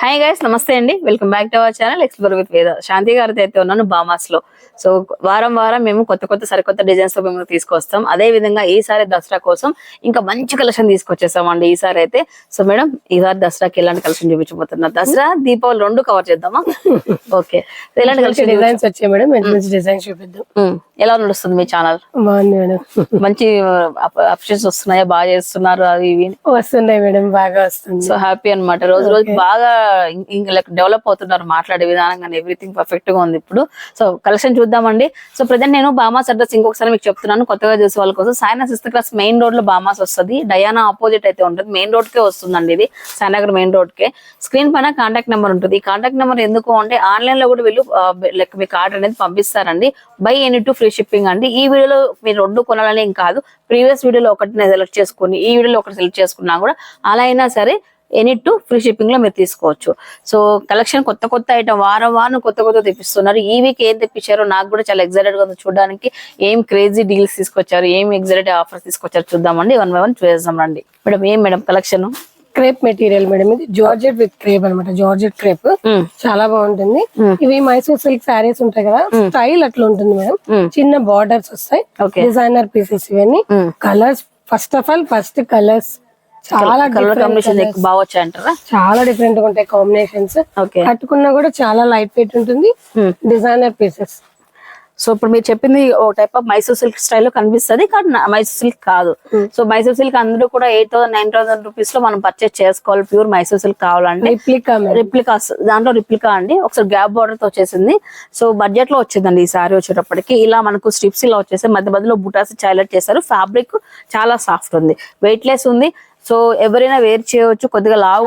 Hi guys నమస్తే అండి. Welcome back to our channel explore with Veda Shanti గారితో అయితే ఉన్నాను బామాస్లో. సో వారం వారం మేము కొత్త కొత్త సరికొత్త డిజైన్స్తో మేము తీసుకొస్తాం. అదే విధంగా ఈసారి దసరా కోసం ఇంకా మంచి కలెక్షన్ తీసుకొచ్చేసాం అండి ఈసారి అయితే. సో మేడం ఈసారి దసరాకి ఎలాంటి కలెక్షన్ చూపించబోతున్నారు? దసరా దీపావళి రెండు కవర్ చేద్దామా? ఓకే ఎలాంటి కలెక్షన్ డిజైన్స్ వచ్చాయి మేడం. మంచి మంచి డిజైన్స్ చూపిద్దాం. ఎలా నడుస్తుంది మీ ఛానల్ మంచి అప్షన్స్ వస్తున్నాయా? బాగా చేస్తున్నారు అవి ఇవి? వస్తున్నాయి మేడం బాగా వస్తుంది సో హ్యాపీ అన్నమాట. రోజు రోజు బాగా ఇంకా డెవలప్ అవుతున్నారు మాట్లాడే విధానం కానీ ఎవ్రీథింగ్ పర్ఫెక్ట్గా ఉంది ఇప్పుడు. సో కలెక్షన్ చూద్దామండి. సో ప్రజెంట్ నేను బామాస్ అడ్రస్ ఇంకొకసారి మీకు చెప్తున్నాను. కొత్తగా చూసే వాళ్ళ కోసం సాయన సిక్స్త్ క్లాస్ మెయిన్ రోడ్లో బామాస్ వస్తుంది. డయానా ఆపోజిట్ అయితే ఉంటుంది. మెయిన్ రోడ్ కే వస్తుందండి ఇది. సాయనగర్ మెయిన్ రోడ్ కే. స్క్రీన్ పైన కాంటాక్ట్ నెంబర్ ఉంటుంది. ఈ కాంటాక్ట్ నెంబర్ ఎందుకు అంటే ఆన్లైన్లో కూడా వీళ్ళు లైక్ మీకు ఆర్డర్ అనేది పంపిస్తారండి. Buy any two free shipping అండి. ఈ వీడియోలో మీరు రెండు కొనాలని ఏం కాదు. ప్రీవియస్ వీడియోలో ఒకటి సెలెక్ట్ చేసుకుని ఈ వీడియోలో ఒకటి సెలెక్ట్ చేసుకున్నా కూడా అలా అయినా సరే ఎనీ టు ఫ్రీ షిప్పింగ్లో మీరు తీసుకోవచ్చు. సో కలెక్షన్ కొత్త కొత్త ఐటమ్ వారం వారం కొత్త కొత్త తెప్పిస్తున్నారు. ఈ వీక్ ఏం తెప్పించారో నాకు కూడా చాలా ఎక్సైటెడ్గా ఉంది. చూడడానికి ఏం క్రేజీ డీల్స్ తీసుకొచ్చారు ఏం ఎగ్జైటెడ్ ఆఫర్స్ తీసుకొచ్చారు చూద్దామండి. వన్ బై వన్ చూసేద్దాం రండి. మేడం ఏం madam collection? Crepe material madam. ఇది జార్జెట్ విత్ క్రేప్ అన్నమాట. Georgette crepe. చాలా బాగుంటుంది. ఇవి మైసూర్ సిల్క్ శారీస్ ఉంటాయి కదా స్టైల్ అట్లా ఉంటుంది మేడం. చిన్న బార్డర్స్ వస్తాయి. డిజైనర్ పీసెస్ ఇవన్నీ. Colours first of all first colours చాలా కలర్ కాంబినేషన్ బాగా వచ్చాయంటారా చాలా డిఫరెంట్గా ఉంటాయి కాంబినేషన్స్ కట్టుకున్నా కూడా చాలా లైట్ వెయిట్ ఉంటుంది. డిజైనర్ పీసెస్ సో ఇప్పుడు మీరు చెప్పింది ఓ టైప్ ఆఫ్ మైసూర్ సిల్క్ స్టైల్లో కనిపిస్తుంది కానీ మైసూర్ సిల్క్ కాదు. సో మైసూర్ సిల్క్ అందరూ కూడా ఎయిట్ థౌసండ్ నైన్ థౌసండ్ రూపీస్లో మనం పర్చేస్ చేసుకోవాలి. ప్యూర్ మైసూర్ సిల్క్ కావాలంటే. రిప్లికా రిప్లికాస్ దాంట్లో రిప్లికా అండి. ఒకసారి గ్యాప్ బార్డర్తో వచ్చేసింది. సో బడ్జెట్లో వచ్చిందండి ఈ సారీ వచ్చేటప్పటికి. ఇలా మనకు స్ట్రిప్స్ ఇలా వచ్చేసి మధ్య మధ్యలో బుటాస్ హైలైట్ చేశారు. ఫ్యాబ్రిక్ చాలా సాఫ్ట్ ఉంది. వెయిట్ లెస్ ఉంది. సో ఎవరైనా వేర్ చేయవచ్చు కొద్దిగా లావు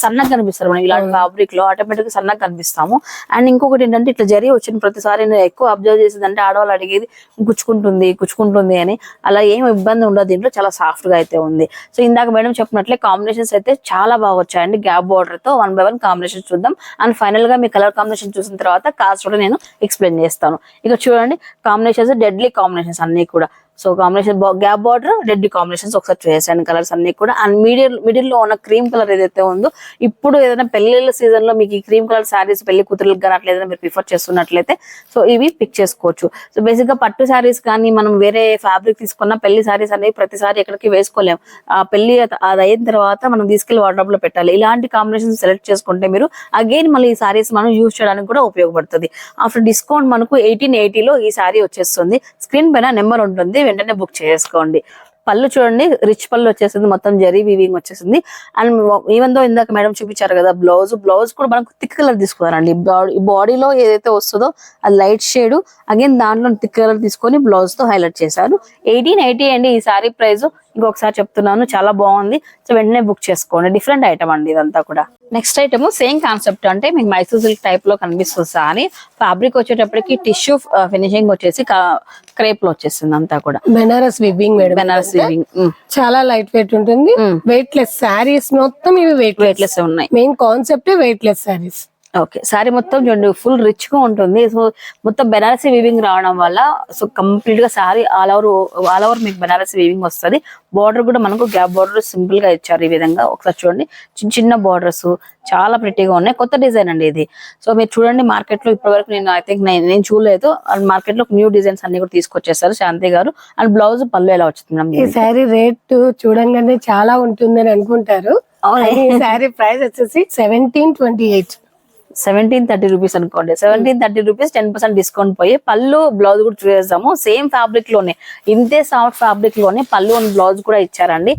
సన్నగా కనిపిస్తారు మనం ఇలాంటి ఫ్యాబ్రిక్లో ఆటోమేటిక్ సన్నగా కనిపిస్తాము. అండ్ ఇంకొకటి ఏంటంటే ఇట్లా జరి వచ్చిన ప్రతిసారి నేను ఎక్కువ అబ్జర్వ్ చేసేది అంటే ఆడవాళ్ళు అడిగేది గుచ్చుకుంటుంది గుచ్చుకుంటుంది అని. అలా ఏం ఇబ్బంది ఉండదు దీంట్లో చాలా సాఫ్ట్గా అయితే ఉంది. సో ఇందాక మేడం చెప్పినట్లే కాంబినేషన్స్ అయితే చాలా బాగా వచ్చాయండి. గ్యాప్ బార్డర్తో వన్ బై వన్ కాంబినేషన్ చూద్దాం. అండ్ ఫైనల్గా మీ కలర్ కాంబినేషన్ చూసిన తర్వాత కాస్ట్ కూడా నేను ఎక్స్ప్లెయిన్ చేస్తాను. ఇక చూడండి కాంబినేషన్స్ డెడ్లీ కాంబినేషన్స్ అన్ని కూడా. So combination gap border red combinations ఒకసారి చేసాను కలర్స్ అన్ని కూడా. అండ్ మిడిల్ మిడిల్లో ఉన్న క్రీమ్ కలర్ ఏదైతే ఉందో ఇప్పుడు ఏదైనా పెళ్ళిళ్ళ సీజన్లో మీకు ఈ క్రీమ్ కలర్ శారీస్ పెళ్ళి కూతురులకు కానీ అట్లా ఏదైనా మీరు ప్రిఫర్ చేస్తున్నట్లయితే సో ఇవి పిక్ చేసుకోవచ్చు. సో బేసిక్గా పట్టు శారీస్ కానీ మనం వేరే ఫ్యాబ్రిక్ తీసుకున్న పెళ్ళి శారీస్ అనేవి ప్రతిసారి ఎక్కడికి వేసుకోలేం ఆ పెళ్ళి అది అయిన తర్వాత మనం తీసుకెళ్ళి వార్డ్రోబ్లో పెట్టాలి. ఇలాంటి కాంబినేషన్ సెలెక్ట్ చేసుకుంటే మీరు అగైన్ మళ్ళీ ఈ సారీస్ మనం యూజ్ చేయడానికి కూడా ఉపయోగపడుతుంది. ఆఫ్టర్ డిస్కౌంట్ మనకు ఎయిటీన్ ఎయిటీలో ఈ సారీ వచ్చేస్తుంది. స్క్రీన్ పైన నెంబర్ ఉంటుంది వెంటనే బుక్ చేసుకోండి. పళ్ళు చూడండి రిచ్ పళ్ళు వచ్చేసింది మొత్తం జరీ వీవింగ్ వచ్చేసింది. అండ్ ఈవెన్ దో ఇందాక మేడం చూపించారు కదా బ్లౌజ్ బ్లౌజ్ కూడా మనకు థిక్ కలర్ తీసుకున్నారండి. బాడీ బాడీలో ఏదైతే వస్తుందో అది లైట్ షేడ్ అగైన్ దాంట్లో థిక్ కలర్ తీసుకొని బ్లౌజ్తో హైలైట్ చేశారు. ఎయిటీన్ ఎయిటీ అండి ఈ సారీ ప్రైస్ ఇంకొకసారి చెప్తున్నాను చాలా బాగుంది. సో వెంటనే బుక్ చేసుకోండి. డిఫరెంట్ ఐటమ్ అండి ఇదంతా కూడా. నెక్స్ట్ ఐటమ్ సేమ్ కాన్సెప్ట్ అంటే మీకు మైసూర్ సిల్క్ టైప్లో కనిపిస్తుంది సారీ. ఫ్యాబ్రిక్ వచ్చేటప్పటికి టిష్యూ ఫినిషింగ్ వచ్చేసి క్రేప్లో వచ్చేసింది అంతా కూడా. బెనారస్ మేడం బెనారస్ వీవింగ్ చాలా లైట్ వెయిట్ ఉంటుంది. వెయిట్ లెస్ శారీస్ మొత్తం ఇవి వెయిట్ వెయిట్ లెస్ ఉన్నాయి. Main concept weight less saris okay sari మొత్తం చూడండి ఫుల్ రిచ్గా ఉంటుంది. సో మొత్తం బెనారసీ వీవింగ్ రావడం వల్ల సో కంప్లీట్గా sari all over all over మీకు బెనారసీ వీవింగ్ వస్తుంది. బార్డర్ కూడా మనకు గ్యాప్ బార్డర్ సింపుల్గా ఇచ్చారు ఈ విధంగా. ఒకసారి చూడండి. చిన్న చిన్న బార్డర్స్ చాలా ప్రిటీగా ఉన్నాయి. కొత్త డిజైన్ అండి ఇది. సో మీరు చూడండి మార్కెట్లో ఇప్పటి వరకు నేను ఐ థింక్ నేను చూడలేదు. అండ్ మార్కెట్లో న్యూ డిజైన్స్ అన్ని కూడా తీసుకొచ్చేసారు శాంతి గారు. అండ్ బ్లౌజ్ పళ్ళు ఎలా వచ్చింది ఈ శారీ రేట్ చూడంగానే చాలా ఉంటుందని అనుకుంటారు. ఈ శారీ ప్రైస్ వచ్చేసి seventeen twenty eight seventeen thirty rupees అనుకోండి. Seventeen thirty rupees ten percent discount పోయి పళ్ళు బ్లౌజ్ కూడా చూసేస్తాము సేమ్ ఫ్యాబ్రిక్లోనే. ఇంతే సాఫ్ట్ ఫ్యాబ్రిక్లోనే పళ్ళు బ్లౌజ్ కూడా ఇచ్చారండి.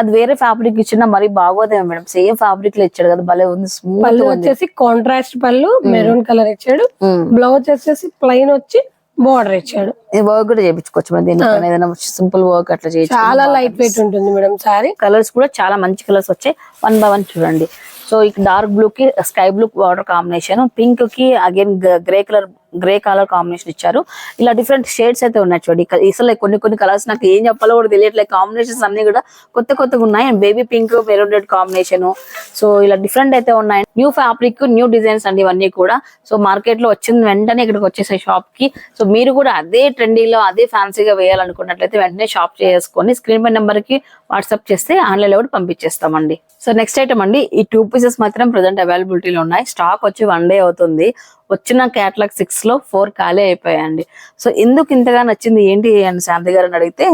అది వేరే ఫ్యాబ్రిక్ ఇచ్చినా మరి బాగోదేమో మేడం. సేమ్ ఫ్యాబ్రిక్లో ఇచ్చాడు కదా భలే ఉంది స్మూత్ పళ్ళు వచ్చేసి కాంట్రాస్ట్ పళ్ళు మెరూన్ కలర్ ఇచ్చాడు. బ్లౌజ్ వచ్చేసి ప్లెయిన్ వచ్చి బార్డర్ ఇచ్చాడు. వర్క్ కూడా చేయించుకోవచ్చు మేడం దీనిపైన. ఏదైనా సింపుల్ వర్క్ అట్లా చేయొచ్చు చాలా లైట్ వెయిట్ ఉంటుంది మేడం శారీ కలర్స్ కూడా చాలా మంచి కలర్స్ వచ్చాయి. వన్ బై వన్ చూడండి. సో ఈ డార్క్ బ్లూ కి స్కై బ్లూ బార్డర్ కాంబినేషన్ పింక్కి again grey colour grey colour combination ఇచ్చారు. ఇలా డిఫరెంట్ షేడ్స్ అయితే ఉన్నాయి చూడండి. ఇసలు కొన్ని కొన్ని కలర్స్ నాకు ఏం చెప్పాలో కూడా తెలియట్లేదు. కాంబినేషన్స్ అన్ని కూడా కొత్త కొత్తగా ఉన్నాయి. And baby pink maroon red combination. So ఇలా డిఫరెంట్ అయితే ఉన్నాయి. న్యూ ఫ్యాబ్రిక్ న్యూ డిజైన్స్ అండి ఇవన్నీ కూడా. సో మార్కెట్లో వచ్చిన వెంటనే ఇక్కడికి వచ్చేసే షాప్కి సో మీరు కూడా అదే ట్రెండీలో అదే ఫ్యాన్సీగా వేయాలనుకున్నట్లయితే వెంటనే షాప్ చేసుకొని స్క్రీన్ పై నెంబర్కి వాట్సాప్ చేస్తే ఆన్లైన్లో కూడా పంపించేస్తామండి. సో నెక్స్ట్ ఐటమ్ అండి ఈ టూ పీసెస్ మాత్రం ప్రజెంట్ అవైలబిలిటీలో ఉన్నాయి. స్టాక్ వచ్చి వన్ డే అవుతుంది. వచ్చిన క్యాటలాగ్ సిక్స్లో ఫోర్ ఖాళీ అయిపోయాయండి. సో ఎందుకు ఇంతగా నచ్చింది ఏంటి అని శాంతి గారిని అడిగితే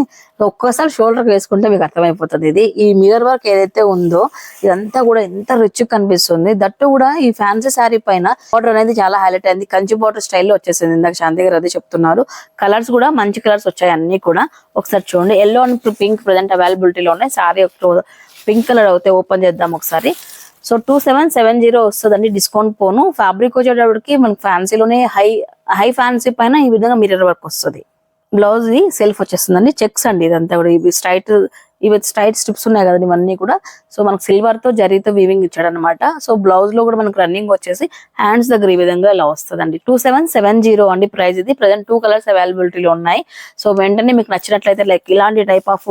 ఒక్కసారి షోల్డర్ వేసుకుంటే మీకు అర్థమైపోతుంది. ఇది ఈ మిరర్ వర్క్ ఏదైతే ఉందో ఇదంతా కూడా ఎంత రిచ్ కనిపిస్తుంది. దట్టు కూడా ఈ ఫ్యాన్సీ శారీ పైన బోర్డర్ అనేది చాలా హైలైట్ అయింది. కంచి బోర్డర్ స్టైల్లో వచ్చేసింది. ఇందాక శాంతి గారు అదే చెప్తున్నారు. కలర్స్ కూడా మంచి కలర్స్ వచ్చాయి అన్ని కూడా. ఒకసారి చూడండి. ఎల్లో అండ్ పింక్ ప్రజెంట్ అవైలబిలిటీలో ఉన్నాయి. సారీ పింక్ కలర్ అయితే ఓపెన్ చేద్దాం ఒకసారి. So two seven seven zero వస్తుందండి డిస్కౌంట్ పోను ఫ్యాబ్రిక్ వచ్చేటప్పటికి మనకి ఫ్యాన్సీలోనే హై హై ఫ్యాన్సీ పైన ఈ విధంగా మిర్రర్ వర్క్ వస్తుంది. బ్లౌజ్ సెల్ఫ్ వచ్చేస్తుందండి. చెక్స్ అండి ఇదంతా కూడా. ఇవి స్ట్రైట్ ఇవి స్ట్రైట్ స్ట్రిప్స్ ఉన్నాయి కదండి ఇవన్నీ కూడా. సో మనకు సిల్వర్తో జరీతో వీవింగ్ ఇచ్చాడు అనమాట సో బ్లౌజ్లో కూడా మనకు రన్నింగ్ వచ్చేసి హ్యాండ్స్ దగ్గర ఈ విధంగా ఇలా వస్తుందండి. టూ సెవెన్ సెవెన్ జీరో అండి ప్రైస్ ఇది. ప్రజెంట్ టూ కలర్స్ అవైలబిలిటీలో ఉన్నాయి. సో వెంటనే మీకు నచ్చినట్లయితే లైక్ ఇలాంటి టైప్ ఆఫ్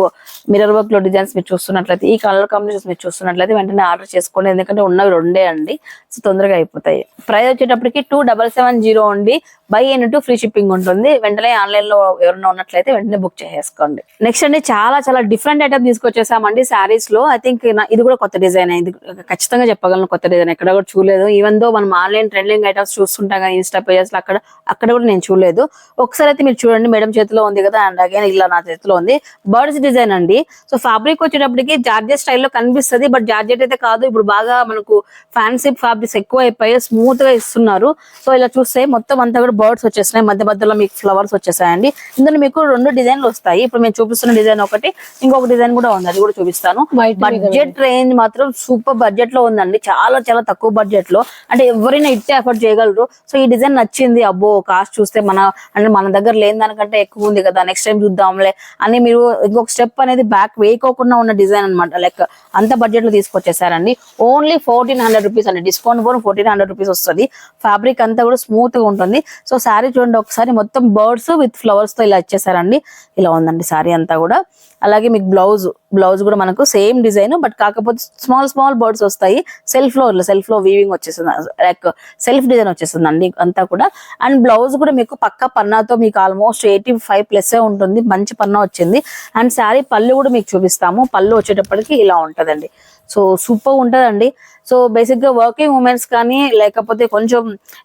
మిరర్ వర్క్లో డిజైన్స్ మీరు చూస్తున్నట్లయితే ఈ కలర్ కాంబినేషన్స్ మీరు చూస్తున్నట్లయితే వెంటనే ఆర్డర్ చేసుకోండి. ఎందుకంటే ఉన్నవి రెండే అండి. సో తొందరగా అయిపోతాయి. ప్రైస్ వచ్చేటప్పటికి టూ డబల్ సెవెన్ జీరో అండి. బై ఎన్ టూ ఫ్రీ షిప్పింగ్ ఉంటుంది. వెంటనే ఆన్లైన్లో ఎవరైనా ఉన్నట్లయితే వెంటనే బుక్ చేసేసుకోండి. నెక్స్ట్ అండి చాలా చాలా డిఫరెంట్ ఐటమ్ తీసుకొచ్చేసామండి సారీస్లో. ఐ థింక్ ఇది కూడా కొత్త డిజైన్ ఇది ఖచ్చితంగా చెప్పగలను కొత్త డిజైన్ ఎక్కడ కూడా చూడలేదు. ఈవెన్ దో మనం ఆన్లైన్ ట్రెండింగ్ ఐటమ్స్ చూస్తుంటాం కదా ఇన్స్టా పేజెస్లో అక్కడ అక్కడ కూడా నేను చూడలేదు. ఒకసారి అయితే మీరు చూడండి మేడం చేతిలో ఉంది కదా అండ్ అగైన్ ఇలా నా చేతిలో ఉంది. బర్డ్స్ డిజైన్ అండి. సో ఫ్యాబ్రిక్ వచ్చేటప్పటికి జార్జెట్ స్టైల్లో కనిపిస్తుంది బట్ జార్జెట్ అయితే కాదు. ఇప్పుడు బాగా మనకు ఫ్యాన్సీ ఫ్యాబ్రిక్స్ ఎక్కువ అయిపోయి స్మూత్గా ఇస్తున్నారు. సో ఇలా చూస్తే మొత్తం అంతా కూడా బర్డ్స్ వచ్చేసినాయి మధ్య మధ్యలో మీకు ఫ్లవర్స్ వచ్చేసాయండి. ఇందులో మీకు రెండు డిజైన్లు వస్తాయి. ఇప్పుడు మేము చూపిస్తున్న డిజైన్ ఒకటి ఇంకొక డిజైన్ కూడా ఉంది అది కూడా చూపిస్తాను. బడ్జెట్ రేంజ్ మాత్రం సూపర్ బడ్జెట్లో ఉందండి. చాలా చాలా తక్కువ బడ్జెట్లో. అంటే ఎవరైనా ఇట్టే ఎఫర్ట్ చేయగలరు. సో ఈ డిజైన్ నచ్చింది. అబ్బో కాస్ట్ చూస్తే మన అంటే మన దగ్గర లేని దానికంటే ఎక్కువ ఉంది కదా నెక్స్ట్ టైం చూద్దాంలే అని మీరు ఇంకొక స్టెప్ అనేది బ్యాక్ వేయకోకుండా ఉన్న డిజైన్ అన్నమాట. లైక్ అంత బడ్జెట్లో తీసుకొచ్చేసారండి. ఓన్లీ ఫోర్టీన్ హండ్రెడ్ రూపీస్ అండి. డిస్కౌంట్ పోను ఫోర్టీన్ హండ్రెడ్ రూపీస్ వస్తుంది. ఫ్యాబ్రిక్ అంతా కూడా స్మూత్గా ఉంటుంది. సో శారీ చూడండి ఒకసారి మొత్తం బర్డ్స్ విత్ ఫ్లవర్స్తో ఇలా ఇచ్చేసారండి. ఇలా ఉందండి శారీ అంతా కూడా. అలాగే మీకు బ్లౌజ్ బ్లౌజ్ కూడా మనకు సేమ్ డిజైన్ బట్ కాకపోతే స్మాల్ స్మాల్ బర్డ్స్ వస్తాయి. సెల్ఫ్లో సెల్ఫ్లో వీవింగ్ వచ్చేస్తుంది లైక్ సెల్ఫ్ డిజైన్ వచ్చేస్తుంది అండి అంతా కూడా. అండ్ బ్లౌజ్ కూడా మీకు పక్క పన్నాతో మీకు ఆల్మోస్ట్ ఎయిటీ ఫైవ్ ప్లస్ ఉంటుంది. మంచి పన్నా వచ్చింది. అండ్ శారీ పళ్ళు కూడా మీకు చూపిస్తాము. పళ్ళు వచ్చేటప్పటికి ఇలా ఉంటుందండి. సో సూపర్ ఉంటదండి. సో బేసిక్గా వర్కింగ్ ఉమెన్స్ కానీ లేకపోతే కొంచెం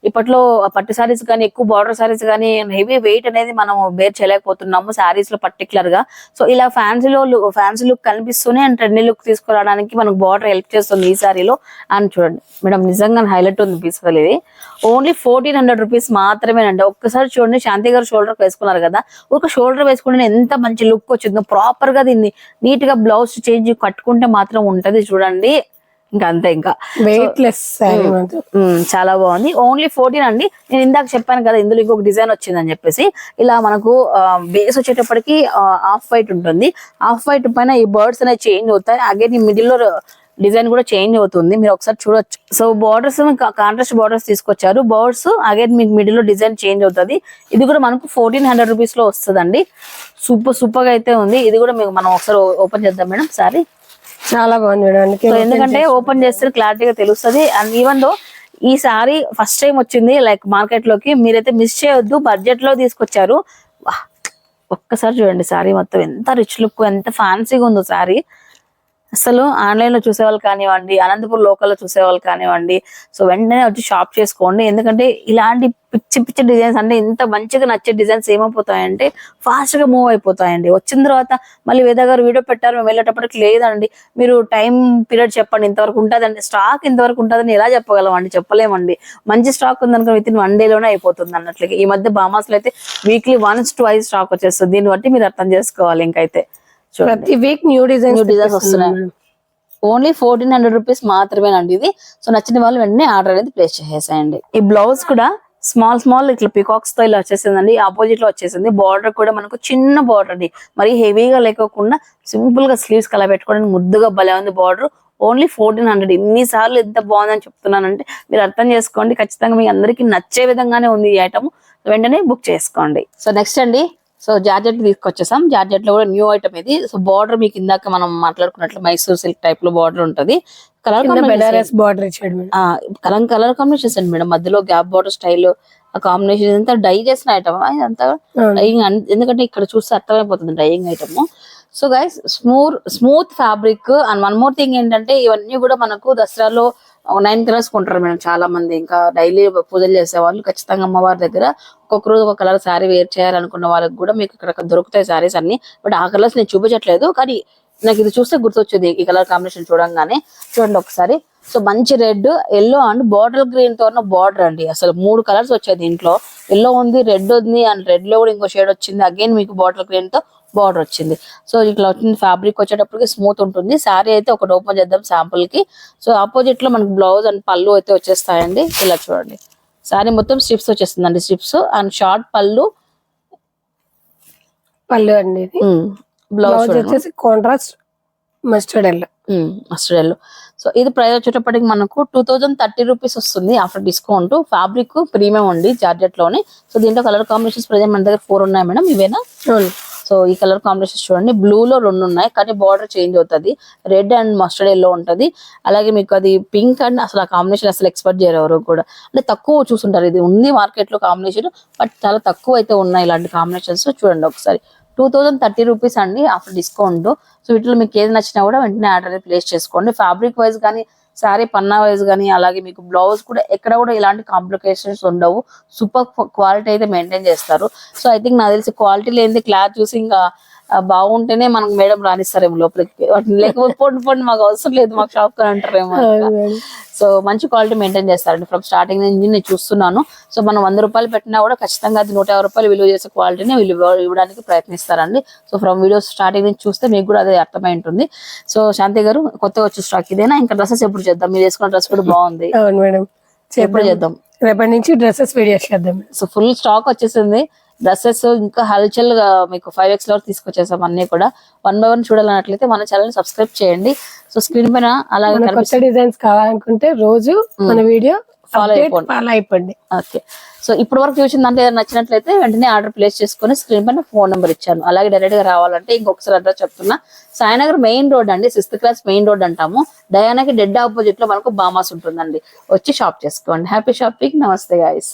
ఇప్పట్లో పట్టు సారీస్ కానీ ఎక్కువ బార్డర్ సారీస్ కానీ హెవీ వెయిట్ అనేది మనం బేర్ చేయలేకపోతున్నాము సారీస్లో పర్టికులర్గా సో ఇలా ఫ్యాన్సీలో ఫ్యాన్సీ లుక్ కనిపిస్తూనే అండ్ ట్రెండీ లుక్ తీసుకురావడానికి మనకు బార్డర్ హెల్ప్ చేస్తుంది ఈ సారీలో. అని చూడండి మేడం నిజంగా హైలైట్ ఉంది పీస్ ఇది. ఓన్లీ ఫోర్టీన్ హండ్రెడ్ రూపీస్ మాత్రమేనండి. ఒక్కసారి చూడండి శాంతి గారు షోల్డర్ వేసుకున్నారు కదా. ఒక షోల్డర్ వేసుకుంటే ఎంత మంచి లుక్ వచ్చిందో. ప్రాపర్గా దీన్ని నీట్గా బ్లౌజ్ చేంజ్ కట్టుకుంటే మాత్రం ఉంటది. చూడండి. ఇంకా అంతే ఇంకా. వెయిట్ లెస్ చాలా బాగుంది. ఓన్లీ ఫోర్టీన్ అండి. నేను ఇందాక చెప్పాను కదా ఇందులో ఇంకొక డిజైన్ వచ్చిందని చెప్పేసి. ఇలా మనకు బేస్ వచ్చేటప్పటికి ఆఫ్ వైట్ ఉంటుంది. ఆఫ్ వైట్ పైన ఈ బర్డ్స్ అనేవి చేంజ్ అవుతాయి. అగైన్ ఈ మిడిల్లో డిజైన్ కూడా చేంజ్ అవుతుంది. మీరు ఒకసారి చూడొచ్చు. సో బార్డర్స్ కాంట్రాస్ట్ బార్డర్స్ తీసుకొచ్చారు. బర్డ్స్ అగైన్ మీకు మిడిల్లో డిజైన్ చేంజ్ అవుతుంది. ఇది కూడా మనకు ఫోర్టీన్ హండ్రెడ్ రూపీస్లో వస్తుందండి. సూపర్ సూపర్గా అయితే ఉంది. ఇది కూడా మీకు మనం ఒకసారి ఓపెన్ చేద్దాం మేడం సారీ చాలా బాగుంది చూడడానికి ఎందుకంటే ఓపెన్ చేస్తే క్లారిటీగా తెలుస్తుంది. అండ్ ఈవెన్ దో ఈ సారీ ఫస్ట్ టైం వచ్చింది లైక్ మార్కెట్లోకి మీరైతే మిస్ చేయొద్దు బడ్జెట్లో తీసుకొచ్చారు! ఒక్కసారి చూడండి సారీ మొత్తం ఎంత రిచ్ లుక్ ఎంత ఫ్యాన్సీగా ఉందో సారీ అసలు ఆన్లైన్లో చూసేవాళ్ళు కానివ్వండి అనంతపూర్ లోకల్లో చూసేవాళ్ళు కానివ్వండి సో వెంటనే వచ్చి షాప్ చేసుకోండి. ఎందుకంటే ఇలాంటి పిచ్చి పిచ్చి డిజైన్స్ అంటే ఇంత మంచిగా నచ్చే డిజైన్స్ ఏమైపోతాయంటే ఫాస్ట్గా మూవ్ అయిపోతాయండి. వచ్చిన తర్వాత మళ్ళీ వేద గారు వీడియో పెట్టారు మేము వెళ్ళేటప్పటికి లేదండి. మీరు టైం పీరియడ్ చెప్పండి ఇంతవరకు ఉంటుందండి. స్టాక్ ఇంతవరకు ఉంటుందని ఎలా చెప్పగలం అండి చెప్పలేమండి. మంచి స్టాక్ ఉందనుకో విత్ ఇన్ వన్ డే లోనే అయిపోతుంది అన్నట్లుగా ఈ మధ్య బామాస్లో అయితే వీక్లీ వన్స్ ట్వైస్ స్టాక్ వచ్చేస్తుంది. దీన్ని బట్టి మీరు అర్థం చేసుకోవాలి ఇంకైతే. ప్రతి week new design new designs వస్తున్నాయి. ఓన్లీ ఫోర్టీన్ హండ్రెడ్ రూపీస్ మాత్రమేనండి ఇది. సో నచ్చిన వాళ్ళు వెంటనే ఆర్డర్ అనేది ప్లేస్ చేసేసేయండి ఈ బ్లౌజ్ కూడా స్మాల్ స్మాల్ ఇట్లా పికాక్స్తో ఇలా వచ్చేసిందండి. ఆపోజిట్లో వచ్చేసింది. బార్డర్ కూడా మనకు చిన్న బార్డర్ అండి. మరి హెవీగా లేకోకుండా సింపుల్గా స్లీవ్స్ కలా పెట్టుకోవడానికి ముద్దుగా భలే ఉంది బార్డర్ ఓన్లీ ఫోర్టీన్ హండ్రెడ్ ఇన్ని సార్లు ఎంత బాగుందని చెప్తున్నానంటే మీరు అర్థం చేసుకోండి. ఖచ్చితంగా మీ అందరికీ నచ్చే విధంగానే ఉంది ఈ ఐటమ్ వెంటనే బుక్ చేసుకోండి. సో నెక్స్ట్ అండి. సో జార్జెట్ తీసుకొచ్చేసాం. జార్జెట్లో కూడా న్యూ ఐటమ్ ఇది. సో బార్డర్ మీకు ఇందాక మనం మాట్లాడుకున్నట్లు మైసూర్ సిల్క్ టైప్లో బార్డర్ ఉంటది. కలర్ బెనారస్ బార్డర్ ఇచ్చాడు కలర్ కలర్ కాంబినేషన్స్ అండి మేడం. మధ్యలో గ్యాప్ బార్డర్ స్టైల్ ఆ కాంబినేషన్ ఇదంతా డై చేసిన ఐటమ్ ఇదంతా. డైయింగ్ ఎందుకంటే ఇక్కడ చూస్తే అర్థమైపోతుంది dyeing item so guys smooth smooth fabric and one more thing ఏంటంటే ఇవన్నీ కూడా మనకు దసరాలో నైన్ కలర్స్ కొంటారు మేడం చాలా మంది ఇంకా డైలీ పూజలు చేసే వాళ్ళు ఖచ్చితంగా అమ్మవారి దగ్గర ఒక్కొక్క రోజు ఒక కలర్ శారీ వేర్ చేయాలనుకున్న వాళ్ళకి కూడా మీకు ఇక్కడ దొరుకుతాయి శారీస్ అన్ని. బట్ ఆ కలర్స్ నేను చూపించట్లేదు. కానీ నాకు ఇది చూస్తే గుర్తొచ్చింది ఈ కలర్ కాంబినేషన్ చూడంగానే. చూడండి ఒకసారి. సో మంచి రెడ్ ఎల్లో అండ్ బాటిల్ గ్రీన్తో ఉన్న బార్డర్ అండి. అసలు మూడు కలర్స్ వచ్చాయి దీంట్లో. ఎల్లో ఉంది రెడ్ ఉంది అండ్ రెడ్లో కూడా ఇంకో షేడ్ వచ్చింది. అగైన్ మీకు బాటిల్ గ్రీన్తో బార్డర్ వచ్చింది. సో ఇట్లా వచ్చింది ఫ్యాబ్రిక్ వచ్చేటప్పటికి స్మూత్ ఉంటుంది. శారీ అయితే ఒకటి ఓపెన్ చేద్దాం శాంపుల్కి సో ఆపోజిట్లో మనకి బ్లౌజ్ అండ్ పళ్ళు అయితే వచ్చేస్తాయండి. ఇలా చూడండి. శారీ మొత్తం స్ట్రిప్స్ వచ్చేస్తుందండి స్ట్రిప్స్. అండ్ షార్ట్ పళ్ళు. పళ్ళు అండి బ్లౌజ్ వచ్చేసి contrast mustard yellow mustard so ఇది ప్రైస్ వచ్చేటప్పటికి మనకు టూ థౌజండ్ థర్టీ రూపీస్ వస్తుంది ఆఫ్టర్ డిస్కౌంట్. ఫ్యాబ్రిక్ ప్రీమియం ఉంది జార్జెట్లోనే సో దీంట్లో కలర్ కాంబినేషన్స్ ప్రజెంట్ మన దగ్గర ఫోర్ ఉన్నాయి మేడం. ఇవేనా? సో ఈ కలర్ కాంబినేషన్ చూడండి. బ్లూ లో రెండు ఉన్నాయి కానీ బార్డర్ చేంజ్ అవుతుంది. రెడ్ అండ్ మస్టర్డ్ ఎల్లో ఉంటది. అలాగే మీకు అది పింక్ అండ్ అసలు ఆ కాంబినేషన్ అసలు ఎక్స్పెక్ట్ చేయరు ఎవరు కూడా. అంటే తక్కువ చూసుంటారు. ఇది ఉంది మార్కెట్లో కాంబినేషన్ బట్ చాలా తక్కువ అయితే ఉన్నాయి ఇలాంటి కాంబినేషన్స్. చూడండి ఒకసారి. టూ థౌజండ్ థర్టీ రూపీస్ అండి ఆఫ్టర్ డిస్కౌంట్. సో వీటిలో మీకు ఏది నచ్చినా కూడా వెంటనే ఆర్డర్ ప్లేస్ చేసుకోండి. ఫ్యాబ్రిక్ వైజ్ కానీ శారీ పన్నా వైజ్ కానీ అలాగే మీకు బ్లౌజ్ కూడా ఎక్కడ కూడా ఇలాంటి కాంప్లికేషన్స్ ఉండవు. సూపర్ క్వాలిటీ అయితే మెయింటైన్ చేస్తారు. సో ఐ థింక్ నాకు తెలిసి క్వాలిటీ లేనిది క్లాత్ చూసి ఇంకా బాగుంటేనే మనకు మేడం రాణిస్తారేమో లోపలికి. వాటిని లేకపోతే పొండి పొండి మాకు అవసరం లేదు మాకు షాప్ కొని అంటారేమో. సో మంచి క్వాలిటీ మెయింటైన్ చేస్తారండి. ఫ్రమ్ స్టార్టింగ్ నుంచి నేను చూస్తున్నాను. సో మనం వంద రూపాయలు పెట్టినా కూడా ఖచ్చితంగా అది నూట యాభై రూపాయలు విలువ చేసే క్వాలిటీని వీళ్ళు ఇవ్వ- ఇవ్వడానికి ప్రయత్నిస్తారండి. సో ఫ్రమ్ వీడియోస్ స్టార్టింగ్ నుంచి చూస్తే మీకు కూడా అదే అర్థమై ఉంటుంది. సో శాంతి గారు కొత్తగా వచ్చే స్టాక్ ఇదేనా? ఇంకా డ్రెస్సెస్ ఎప్పుడు చేద్దాం? మీరు వేసుకున్న డ్రెస్ కూడా బాగుంది. అవును మేడం. ఎప్పుడు చేద్దాం. రేపటి నుంచి డ్రెస్సెస్ వీడియోస్ చేద్దాం. సో ఫుల్ స్టాక్ వచ్చేసింది. డ్రెస్సెస్ ఇంకా హల్చల్గా మీకు ఫైవ్ ఎక్స్లో తీసుకొచ్చేసాం అన్ని కూడా. వన్ బై వన్ చూడాలన్నట్లయితే మన ఛానల్ సబ్స్క్రైబ్ చేయండి. సో స్క్రీన్ పైన అలాగే కొత్త డిజైన్స్ కావాలనుకుంటే రోజు మన వీడియో Follow అయిపోండి. ఫాలో అయిపోండి. ఓకే సో ఇప్పటి వరకు చూసిన దాంట్లో ఏదైనా నచ్చినట్లయితే వెంటనే ఆర్డర్ ప్లేస్ చేసుకొని స్క్రీన్ పైన ఫోన్ నెంబర్ ఇచ్చాను. అలాగే డైరెక్ట్గా రావాలంటే ఇంకొకసారి అడ్రస్ చెప్తున్నా. సాయినగర్ మెయిన్ రోడ్ అండి సిక్స్త్ క్లాస్ మెయిన్ రోడ్ అంటాము. డయానాకి డెడ్ ఆపోజిట్లో మనకు బామాస్ ఉంటుందండి. వచ్చి షాప్ చేసుకోండి. హ్యాపీ షాపింగ్ నమస్తే గాయస్